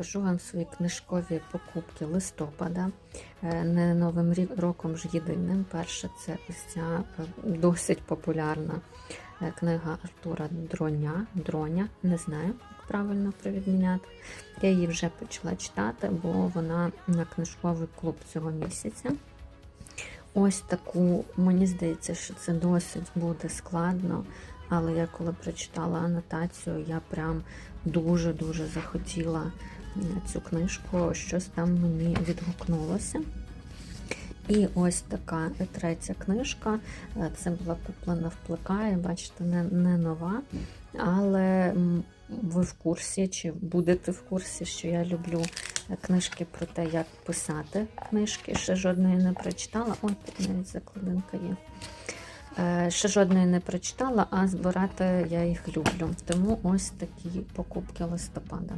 покажу вам свої книжкові покупки листопада. Е, Не новим роком ж єдиним. Перше, це ось ця е, досить популярна е, книга Артура Дроня. Дроня, не знаю, як правильно привідміняти. Я її вже почала читати, бо вона на книжковий клуб цього місяця. Ось таку, мені здається, що це досить буде складно, але я коли прочитала анотацію, я прям дуже-дуже захотіла цю книжку, щось там мені відгукнулося. І ось така третя книжка. Е, Це була куплена в плекає, бачите, не, не нова. Але ви в курсі, чи будете в курсі, що я люблю книжки про те, як писати книжки. Ще жодної не прочитала. О, тут навіть закладинка є. Е, Ще жодної не прочитала, а збирати я їх люблю. Тому ось такі покупки листопада.